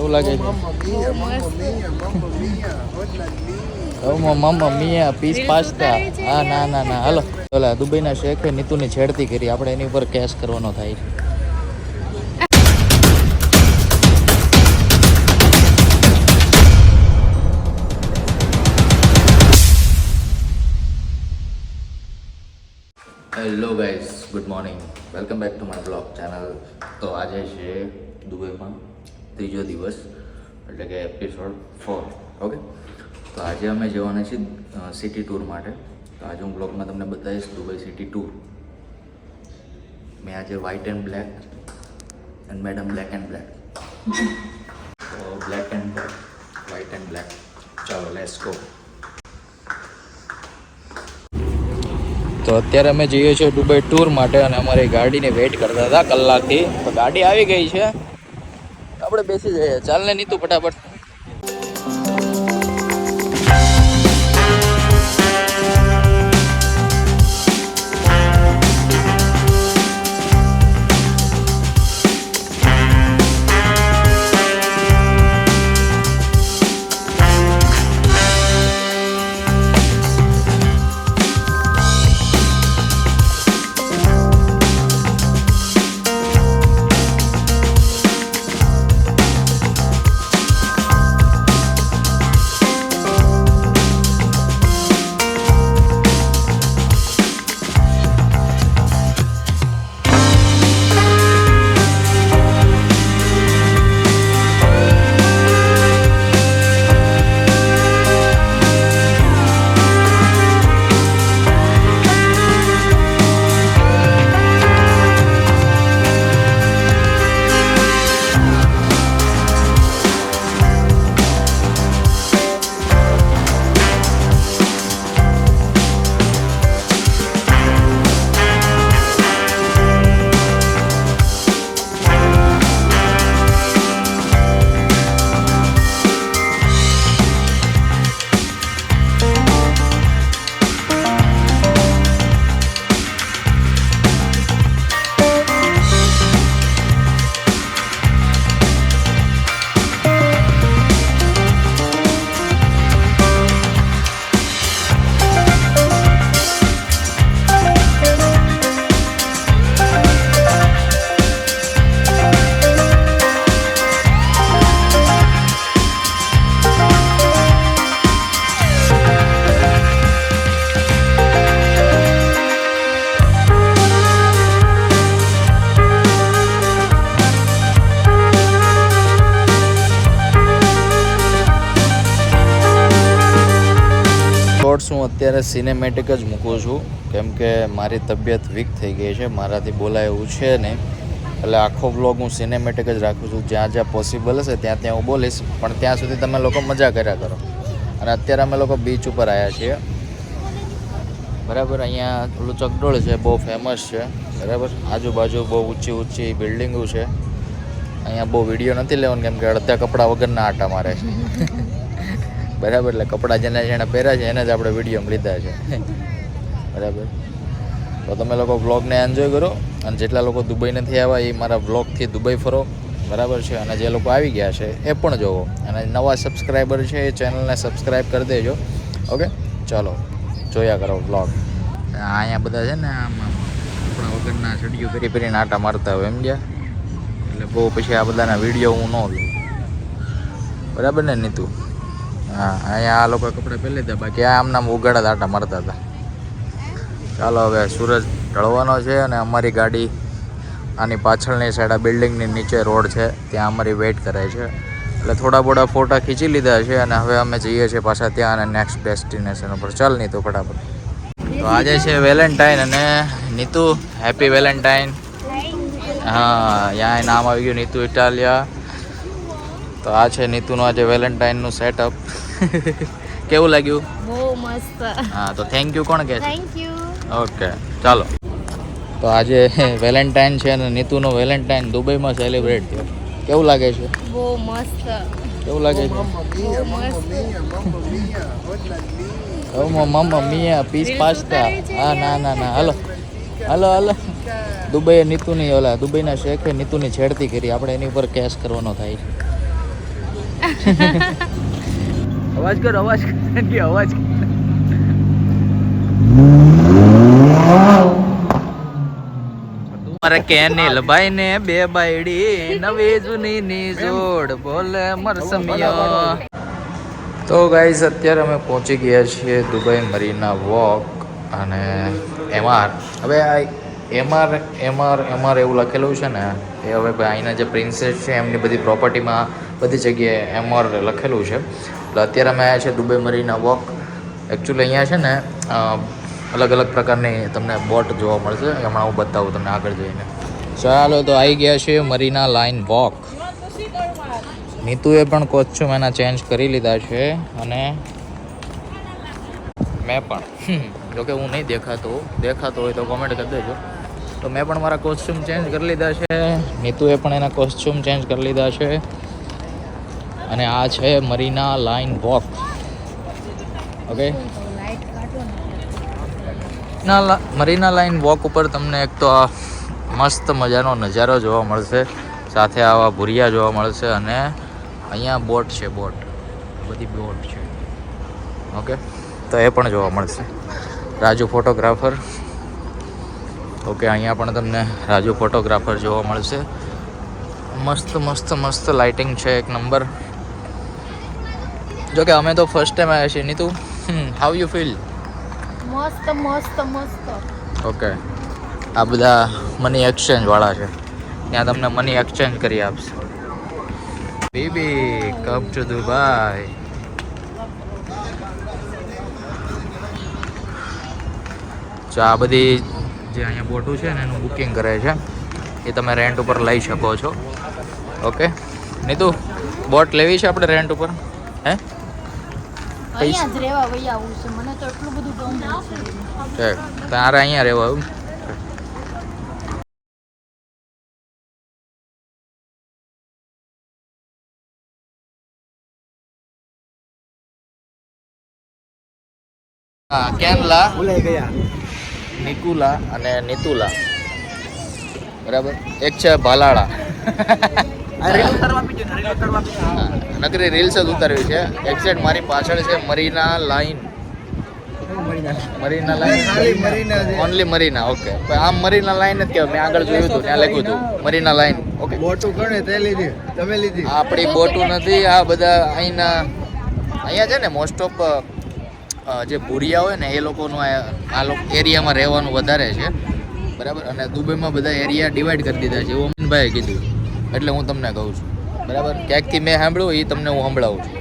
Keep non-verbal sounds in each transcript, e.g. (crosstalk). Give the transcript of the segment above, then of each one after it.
કેવું લાગે? છે Mamma mia, mamma mia, mamma mia, hola mia. ઓમો મમ્મા મિયા પીસ પાસ્તા હા ના ના ના. હાલો. ઓલા દુબઈના શેખે નીતુની છેડતી કરી. આપણે એની ઉપર કેસ કરવાનો થાય. છે hello guys good morning welcome back to my blog channel તો આજે છે દુબઈમાં ત્રીજો દિવસ એટલે કે એપિસોડ ફોર ઓકે તો આજે અમે જવાના છીએ સિટી ટૂર માટે. તો આજે હું બ્લોગમાં તમને બતાવીશ દુબઈ સિટી ટૂર મેં આજે white and black and madam black and black તો black and white and black ચાલો લેટ્સ ગો તો અત્યારે અમે જઈએ છીએ દુબઈ ટૂર માટે અને અમારી ગાડીને વેઇટ કરતા હતા કલાકથી. તો ગાડી આવી ગઈ છે. આપણે બેસી જઈએ. ચાલ ને નીતુ ફટાફટ. અત્યારે સિનેમેટિક જ મૂકું છું. કેમ કે મારી તબિયત વીક થઈ ગઈ છે, મારાથી બોલાય એવું છે નહીં. એટલે આખો વ્લોગ હું સિનેમેટિક જ રાખું છું. જ્યાં જ્યાં પોસિબલ હશે ત્યાં ત્યાં હું બોલીશ, પણ ત્યાં સુધી તમે લોકો મજા કર્યા કરો. અને અત્યારે અમે લોકો બીચ ઉપર આવ્યા છીએ. બરાબર, અહીંયા પેલું ચકડોળ છે, બહુ ફેમસ છે. બરાબર, આજુબાજુ બહુ ઊંચી ઊંચી બિલ્ડિંગો છે. અહીંયા બહુ વીડિયો નથી લેવાનું, કેમ કે અડધા કપડાં વગરના આટા મારે છે. બરાબર, એટલે કપડાં જેને જેણે પહેર્યા છે, એને જ આપણે વિડીયોમાં લીધા છે. બરાબર. તો તમે લોકો વ્લોગને એન્જોય કરો, અને જેટલા લોકો દુબઈ નથી આવ્યા, એ મારા વ્લોગથી દુબઈ ફરો. બરાબર છે? અને જે લોકો આવી ગયા છે, એ પણ જોવો. અને નવા સબસ્ક્રાઈબર છે, એ ચેનલને સબસ્ક્રાઈબ કરી દેજો. ઓકે ચાલો, જોયા કરો વ્લોગ અહીંયા બધા છે ને, આમ કપડા વગરના ચડીઓ ફેરી ફેરીને આટા મારતા હોય એમ ગયા. એટલે બહુ પછી આ બધાના વીડિયો હું ન લઉં. બરાબર ને, નીતુ? હા, અહીંયા આ લોકો કપડાં પહેરી લીધા, બાકી આ આમનામ ઉગાડા દાટા મારતા હતા. ચાલો હવે સૂરજ ઢળવાનો છે અને અમારી ગાડી આની પાછળની સાઈડ આ બિલ્ડિંગની નીચે રોડ છે, ત્યાં અમારી વેઇટ કરે છે. એટલે થોડા બોડા ફોટા ખીચી લીધા છે અને હવે અમે જઈએ છીએ પાછા ત્યાં અને નેક્સ્ટ ડેસ્ટિનેશન ઉપર. ચાલ નહીં તો ફટાફટ. તો આજે છે વેલેન્ટાઇન અને નીતુ હેપી વેલેન્ટાઇન હા ત્યાં નામ આવી ગયું નીતુ ઇટાલિયા. તો આ છે નીતુનો આજે વેલેન્ટાઇનનું સેટઅપ. (laughs) કેવું લાગ્યું? બહુ મસ્ત. હા તો થેન્ક યુ કોણ કહે છે? થેન્ક યુ ઓકે ચાલો. તો આજે (laughs) વેલેન્ટાઇન છે અને નીતુનો વેલેન્ટાઇન દુબઈમાં સેલિબ્રેટ થયો. કેવું લાગે છે? બહુ મસ્ત. કેવું લાગે છે. ઓમો મમ્મા મિયા પીસ પાસ્તા હા ના ના ના હાલો. હાલો હાલો. દુબઈએ નીતુની ઓલા દુબઈના શેખે નીતુની છેડતી કરી. આપણે એની ઉપર કેસ કરવાનો થાય. છે અવાજ કર અવાજ કર કે અવાજ ને બે બાયડી, નવી જૂની જોડ, બોલે મરસમિયો તો ગાઈઝ અત્યારે અમે પહોંચી ગયા છીએ દુબઈ મરીના વોક, અને એમઆર. હવે આ એમઆર એમઆર એમઆર એવું લખેલું છે ને, એ હવે અહીંના જે પ્રિન્સેસ છે, એમની બધી પ્રોપર્ટીમાં બધી જગ્યાએ એમઆર લખેલું છે. એટલે અત્યારે અમે આવ્યા છે દુબઈ મરીના વોક. એકચ્યુઅલી અહીંયા છે ને અલગ અલગ પ્રકારની તમને બોટ જોવા મળશે. હમણાં હું બતાવું તમને આગળ જઈને. ચાલો તો આવી ગયા છે મરીના લાઈન વોક. નીતુએ પણ કોચ્યુમ એના ચેન્જ કરી લીધા છે અને મેં પણ. જોકે હું નહીં દેખાતો. દેખાતો હોય તો કોમેન્ટ કરી દેજો. તો મેં પણ મારા કોસ્ચ્યુમ ચેન્જ કરી લીધા છે. નીતુએ પણ એના કોસ્ચ્યુમ ચેન્જ કરી લીધા છે. અને આ છે મરીના લાઈન વોક. ઓકે ના મરીના લાઈન વોક ઉપર તમને એક તો આ મસ્ત મજાનો નજારો જોવા મળશે. સાથે આવા ભૂરિયા જોવા મળશે અને અહીંયા બોટ છે, બોટ. બધી બોટ છે. ઓકે તો એ પણ જોવા મળશે. રાજુ ફોટોગ્રાફર. ઓકે અહીંયા પણ તમને રાજુ ફોટોગ્રાફર જોવા મળશે. મસ્ત મસ્ત મસ્ત લાઇટિંગ છે એક નંબર જોકે અમે તો ફર્સ્ટ ટાઈમ આવ્યા છીએ. નીતુ હાઉ યુ ફીલ મસ્ત મસ્ત મસ્ત. ઓકે આ બધા મની એક્સચેન્જ વાળા છે. ત્યાં તમને મની એક્સચેન્જ કરી આપશે. બેબી કમ ટુ દુબઈ જો આ બધી જે અહીંયા બોટું છે ને એનું બુકિંગ કરે છે. એ તમે રેન્ટ ઉપર લઈ શકો છો. ઓકે નીતુ બોટ લેવી છે આપણે રેન્ટ ઉપર? હે? અહીંયા જ રહેવા વહી આવું છે. મને તો એટલું બધું ગમે છે. છે તારે અહીંયા રહેવા આવું? હા કેનલા ભૂલાઈ ગયા નિકુલા અને નિતુલા. બરાબર? એક છે ભાલાળા. નકરી રીલ્સ જ ઉતારવી છે. એક્ઝેક્ટ મારી પાછળ છે મરીના લાઈન મરીના લાઈન ખાલી ઓનલી મરીના ઓકે આમ મરીના લાઈન જ કહેવાય. મેં આગળ જોયું હતું ત્યાં લખ્યું હતું. મરીના લાઈન ઓકે બોટું ગણે તે લીધી. તમે લીધી. આપણી બોટું નથી આ બધા અહીંના અહીંયા છે ને મોસ્ટ ઓફ જે ભૂરિયા હોય ને એ લોકોનું આ આ લોકો એરિયામાં રહેવાનું વધારે છે. બરાબર? અને દુબઈમાં બધા એરિયા ડિવાઈડ કરી દીધા છે. એવું કીધું. એટલે હું તમને કહું છું. બરાબર? ક્યાંકથી મેં સાંભળ્યું એ તમને હું સંભળાવું છું.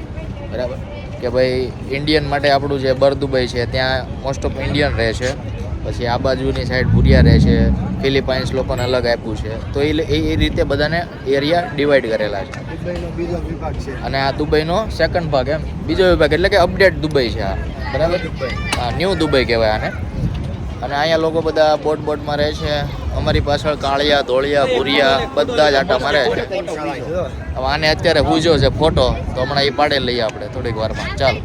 બરાબર? કે ભાઈ ઇન્ડિયન માટે આપણું જે બર દુબઈ છે ત્યાં મોસ્ટ ઓફ ઇન્ડિયન રહે છે. પછી આ બાજુની સાઈડ ભૂરિયા રહે છે ફિલિપાઇન્સ લોકોને અલગ આપ્યું છે. તો એ એ રીતે બધાને એરિયા ડિવાઈડ કરેલા છે. અને આ દુબઈનો સેકન્ડ ભાગ એમ. બીજો વિભાગ એટલે કે અપડેટ દુબઈ છે આ. બરાબર? હા ન્યૂ દુબઈ કહેવાય આને. અને અહીંયા લોકો બધા બોટ બોટમાં રહે છે. અમારી પાછળ કાળિયા, ધોળિયા, ભૂરિયા બધા જ આટા મારે છે. હવે આને અત્યારે પૂજો છે ફોટો, તો હમણાં એ પાડે લઈએ આપણે થોડીક વારમાં. ચાલો.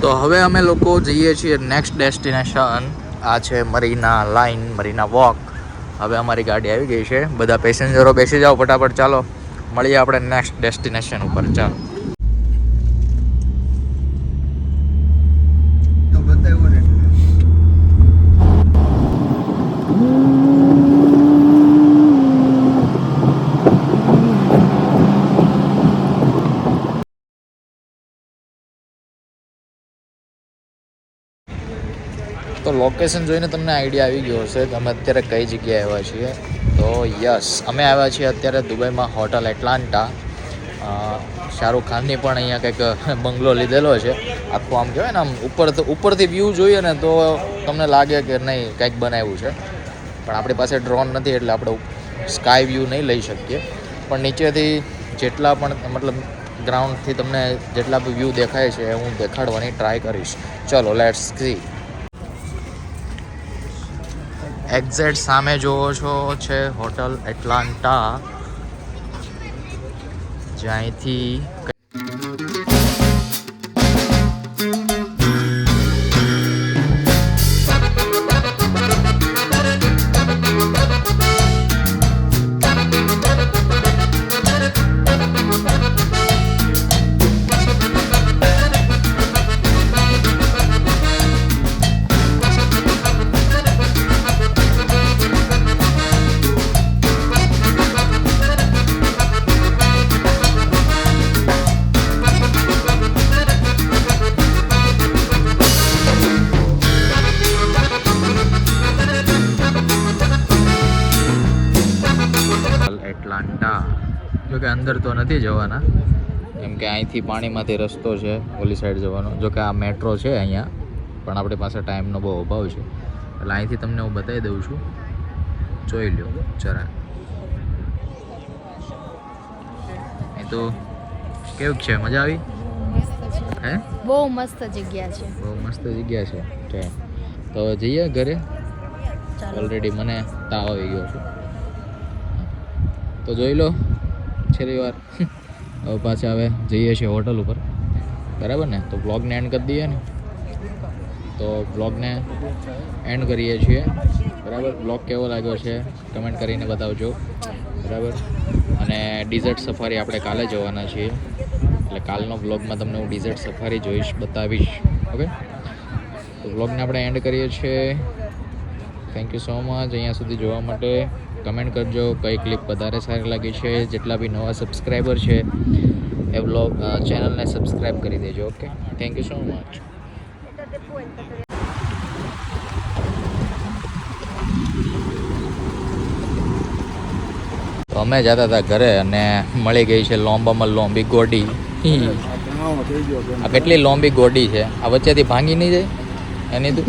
તો હવે અમે લોકો જઈએ છીએ નેક્સ્ટ ડેસ્ટિનેશન આ છે મરીના લાઈન મરીના વોક હવે અમારી ગાડી આવી ગઈ છે. બધા પેસેન્જરો બેસી જાઓ ફટાફટ, ચાલો. મળીએ આપણે નેક્સ્ટ ડેસ્ટિનેશન ઉપર. ચાલો. લોકેશન જોઈને તમને આઈડિયા આવી ગયો હશે અમે અત્યારે કઈ જગ્યાએ આવ્યા છીએ. તો યસ, અમે આવ્યા છીએ અત્યારે દુબઈમાં હોટલ એટલાન્ટા શાહરૂખ ખાનની પણ અહીંયા કંઈક બંગલો લીધેલો છે. આખું આમ કહેવાય ને, આમ ઉપર ઉપરથી વ્યૂ જોઈએ ને તો તમને લાગે કે નહીં, કંઈક બનાવ્યું છે. પણ આપણી પાસે ડ્રોન નથી એટલે આપણે સ્કાય વ્યૂ નહીં લઈ શકીએ. પણ નીચેથી જેટલા પણ મતલબ ગ્રાઉન્ડથી તમને જેટલા બી વ્યૂ દેખાય છે, એ હું દેખાડવાની ટ્રાય કરીશ. ચલો લેટ્સ સી એક્ઝેક્ટ સામે જોવો છો છે હોટલ એટલાન્ટા. જ્યાંથી નથી જવાના. કેમ કે અહીંથી પાણીમાંથી રસ્તો છે ઓલી સાઈડ જવાનો. જો કે આ મેટ્રો છે અહીંયા પણ આપણી પાસે ટાઈમનો બહુ અભાવ છે. એટલે અહીંથી તમને હું બતાવી દઉં છું. જોઈ લ્યો જરા. અહીં તો કેવું છે? મજા આવી? હે? બહુ મસ્ત જગ્યા છે. બહુ મસ્ત જગ્યા છે. ઓકે. તો જઈએ ઘરે. ઓલરેડી મને તાવ આવી ગયો છે. તો જોઈ લો. છેલ્લી વાર હવે પાછા હવે જઈએ છીએ હોટલ ઉપર. બરાબર ને? તો બ્લોગને એન્ડ કરી દઈએ ને. તો બ્લોગને એન્ડ કરીએ છીએ. બરાબર? બ્લોગ કેવો લાગ્યો છે? કમેન્ટ કરીને બતાવજો. બરાબર? અને ડિઝર્ટ સફારી આપણે કાલે જવાના છીએ. એટલે કાલનો બ્લોગમાં તમને હું ડિઝર્ટ સફારી જોઈશ, બતાવીશ. ઓકે તો બ્લોગને આપણે એન્ડ કરીએ છીએ. થેન્ક યુ સો મચ અહીંયા સુધી જોવા માટે કમેન્ટ કરજો કઈ ક્લિપ વધારે સારી લાગી છે જેટલા બી નવા સબસ્ક્રાઈબર છે એ બ્લોગ ચેનલને સબસ્ક્રાઈબ કરી દેજો okay thank you so much તો અમે જતા હતા ઘરે અને મળી ગઈ છે લોંબામાં લોંબી ગોડી. આ કેટલી લોંબી ગોડી છે? આ વચ્ચેથી ભાંગી નહીં જાય? એની તો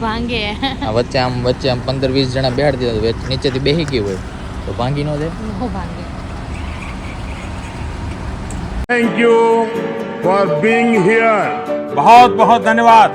ભાંગે. આ વચ્ચે આમ વચ્ચે આમ 15 20 જણા બેઠ દીધા નીચેથી બેહી ગયું હોય તો ભાંગી નો દે નો thank you for being here બહુ બહોત ધન્યવાદ.